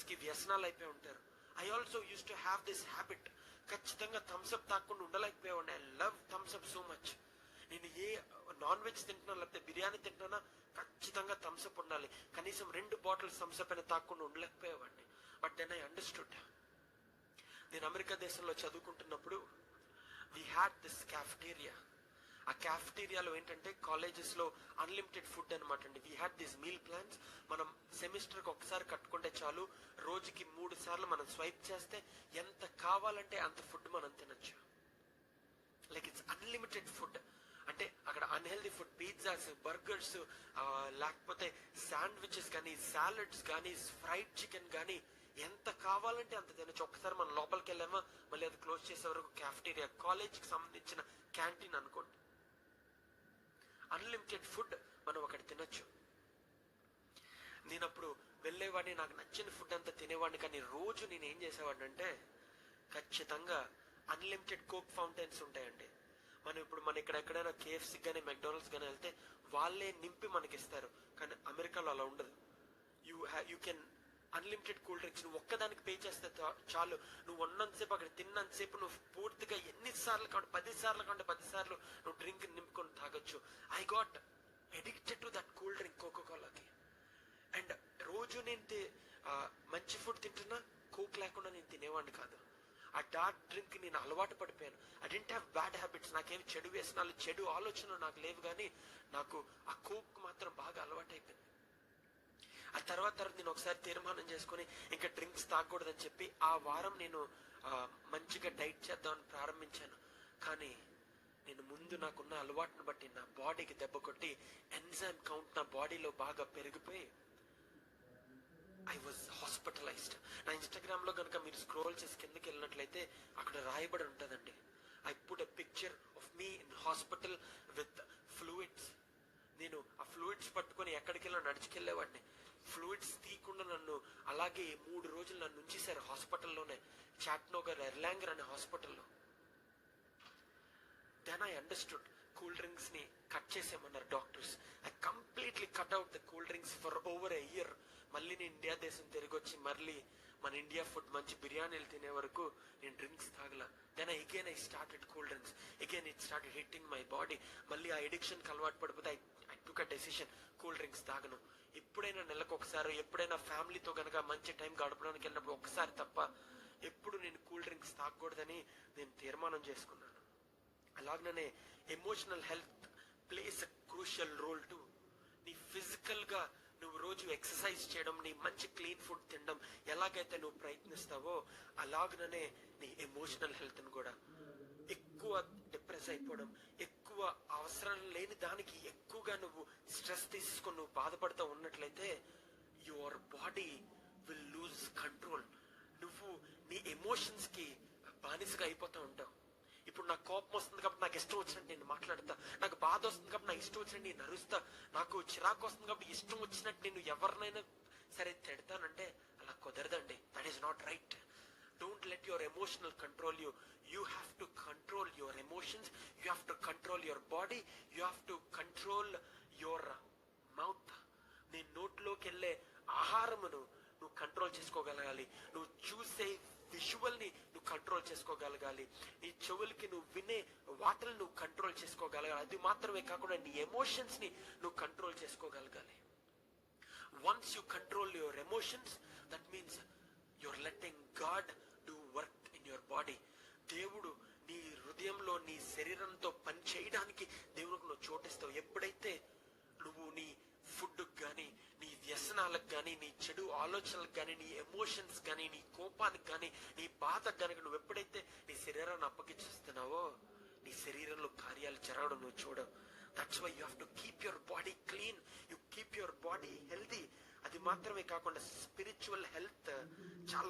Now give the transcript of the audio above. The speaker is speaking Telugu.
డ్రగ్స్కి వ్యసనాలు అయిపోయి ఉంటారు I also used to have this habit ఖచ్చితంగా థమ్స్అప్ తాకుండా ఉండలేకపోయాడు I love Thums Up so much నేను ఏ నాన్ వెజ్ తింటున్నా లేకపోతే బిర్యానీ తింటున్నా ఖచ్చితంగా థమ్స్అప్ ఉండాలి. కనీసం రెండు బాటిల్స్ థమ్స్అప్ అయినా తాకుండా ఉండలేకపోయేవాడిని. బట్ దెన్ ఐ అండర్స్టూడ్ నేను అమెరికా దేశంలో చదువుకుంటున్నప్పుడు వీ హ్యాడ్ దిస్ క్యాఫ్టీరియా ఆ క్యాఫ్టీరియాలో ఏంటంటే కాలేజెస్లో అన్లిమిటెడ్ ఫుడ్ అనమాట అండి. We had this meal plans మనం సెమిస్టర్కి ఒకసారి కట్టుకుంటే చాలు. రోజుకి మూడు సార్లు మనం స్వైప్ చేస్తే ఎంత కావాలంటే అంత ఫుడ్ మనం తినొచ్చు. లైక్ ఇట్స్ అన్లిమిటెడ్ ఫుడ్ అంటే అక్కడ అన్హెల్దీ ఫుడ్ పిజ్జాస్ బర్గర్స్ లేకపోతే శాండ్విచెస్ కానీ సాలడ్స్ కానీ ఫ్రైడ్ చికెన్ కానీ ఎంత కావాలంటే అంత తినచ్చు. ఒకసారి మనం లోపలికి వెళ్ళామా? మళ్ళీ అది క్లోజ్ చేసే వరకు క్యాఫ్టీరియా కాలేజ్కి సంబంధించిన క్యాంటీన్ అనుకోండి. అన్లిమిటెడ్ ఫుడ్ మనం అక్కడ తినొచ్చు. నేను అప్పుడు వెళ్ళేవాడిని నాకు నచ్చిన ఫుడ్ అంతా తినేవాడిని కానీ రోజు నేను ఏం చేసేవాడిని అంటే ఖచ్చితంగా అన్లిమిటెడ్ కోక్ ఫౌంటైన్స్ ఉంటాయండి. మనం ఇప్పుడు మన ఇక్కడ ఎక్కడైనా కేఎఫ్సి కానీ మెక్డానల్డ్స్ కానీ వెళ్తే వాళ్ళే నింపి మనకి ఇస్తారు కానీ అమెరికాలో అలా ఉండదు. You you can unlimited cool drinks నువ్వు ఒక్కదానికి పే చేస్తే చాలు. నువ్వు ఉన్నంతసేపు అక్కడ తిన్నంతసేపు నువ్వు పూర్తిగా ఎన్ని సార్లు పది సార్లు కావాలి పది సార్లు నువ్వు డ్రింక్ నింపుకొని తాగొచ్చు. I got addicted to that cool drink cocoa కోలాకి అండ్ రోజు నేను మంచి ఫుడ్ తింటున్నా కోక్ లేకుండా నేను తినేవాడిని కాదు. ఆ డార్క్ డ్రింక్ నేను అలవాటు పడిపోయాను. I didn't have bad habits నాకేమి చెడు వ్యసనాలు చెడు ఆలోచనలు నాకు లేవు కానీ నాకు ఆ కోక్ మాత్రం బాగా తర్వాత తర్వాత నేను ఒకసారి తీర్మానం చేసుకుని ఇంకా డ్రింక్స్ తాగకూడదని చెప్పి ఆ వారం నేను మంచిగా డైట్ చేద్దామని ప్రారంభించాను. కానీ నేను ముందు నాకున్న అలవాటును బట్టి నా బాడీకి దెబ్బ కొట్టి ఎన్జైమ్ కౌంట్ నా బాడీలో బాగా పెరిగిపోయి ఐ వాజ్ హాస్పిటలైజ్డ్ నా ఇన్స్టాగ్రామ్లో కనుక మీరు స్క్రోల్ చేసి కిందకి వెళ్ళినట్లయితే అక్కడ రాయబడి ఉంటుందండి. I put a picture of me in hospital with fluids నేను ఆ ఫ్లూయిడ్స్ పట్టుకొని ఎక్కడికి వెళ్ళినా నడిచికెళ్ళేవాడిని. ఫ్లూయిడ్స్ తీయకుండా నన్ను అలాగే మూడు రోజులు నన్ను ఉంచేశారు హాస్పిటల్లోనే. చాట్నోగర్ ఎర్లాంగర్ అనే హాస్పిటల్లో. దెన్ ఐ అండర్స్టూడ్ కూల్ డ్రింక్స్ని cut చేసేయమన్నారు doctors. I completely cut out the cool drinks for over a year మళ్ళీ నేను ఇండియా దేశం తిరిగి వచ్చి మళ్ళీ మన ఇండియా ఫుడ్ మంచి బిర్యానీలు తినే వరకు నేను drinks తాగల. Then again I started cool drinks. Again it started hitting my body మళ్ళీ ఆ ఎడిక్షన్కి అలవాటు పడిపోతే I took a decision cool drinks తాగను. ఎప్పుడైనా నెలకు ఒకసారి ఎప్పుడైనా ఫ్యామిలీతో కనుక మంచి టైం గడపడానికి వెళ్ళినప్పుడు ఒకసారి తప్ప ఎప్పుడు నేను కూల్ డ్రింక్స్ తాగకూడదని నేను తీర్మానం చేసుకున్నాను. అలాగనే emotional health plays crucial role too. నీ ఫిజికల్గా నువ్వు రోజు ఎక్సర్సైజ్ చేయడం నీ మంచి క్లీన్ ఫుడ్ తినడం ఎలాగైతే నువ్వు ప్రయత్నిస్తావో అలాగనే నీ ఎమోషనల్ హెల్త్ కూడా ఎక్కువ డిప్రెస్ అయిపోవడం అవసరం లేని దానికి ఎక్కువగా నువ్వు స్ట్రెస్ తీసుకొని నువ్వు బాధపడుతూ ఉన్నట్లయితే your body will lose control నువ్వు నీ ఎమోషన్స్కి బానిసగా అయిపోతూ ఉంటావు. ఇప్పుడు నాకు కోపం వస్తుంది కాబట్టి నాకు ఇష్టం వచ్చినట్టు నేను మాట్లాడతా. నాకు బాధ వస్తుంది కాబట్టి నాకు ఇష్టం వచ్చినట్టు నేను అరుస్తా. నాకు చిరాకు వస్తుంది కాబట్టి ఇష్టం వచ్చినట్టు నేను ఎవరినైనా సరే తిడతానంటే అలా కుదరదండి. That is not right don't let your emotional control you you have to control your emotions you have to control your body you have to control your mouth నీ నోట్లోకి వెళ్ళే ఆహారమును నువ్వు కంట్రోల్ చేసుకోగలగాలి. నువ్వు చూసే విజువల్ని నువ్వు కంట్రోల్ చేసుకోగలగాలి. నీ చెవులకి నువ్వు వినే వాటిని నువ్వు కంట్రోల్ చేసుకోగలగాలి. అది మాత్రమే కాకుండా నీ ఎమోషన్స్ని నువ్వు control చేసుకోగలగాలి. Once you control your emotions that means your letting God your body దేవుడు నీ హృదయంలో నీ శరీరంతో పని చేయడానికి దేవునికి నువ్వు చోటిస్తావు. ఎప్పుడైతే నువ్వు నీ ఫుడ్ కానీ నీ వ్యసనాలకు కానీ నీ చెడు ఆలోచనలకు కానీ నీ ఎమోషన్స్ కానీ నీ కోపానికి కానీ నీ బాధకు కానీ నువ్వు ఎప్పుడైతే నీ శరీరాన్ని అప్పగించేస్తున్నావో నీ శరీరంలో కార్యాలు జరగడం నువ్వు చూడవు. That's why you have to keep your body clean you keep your body healthy అది మాత్రమే కాకుండా స్పిరిచువల్ హెల్త్ చాలా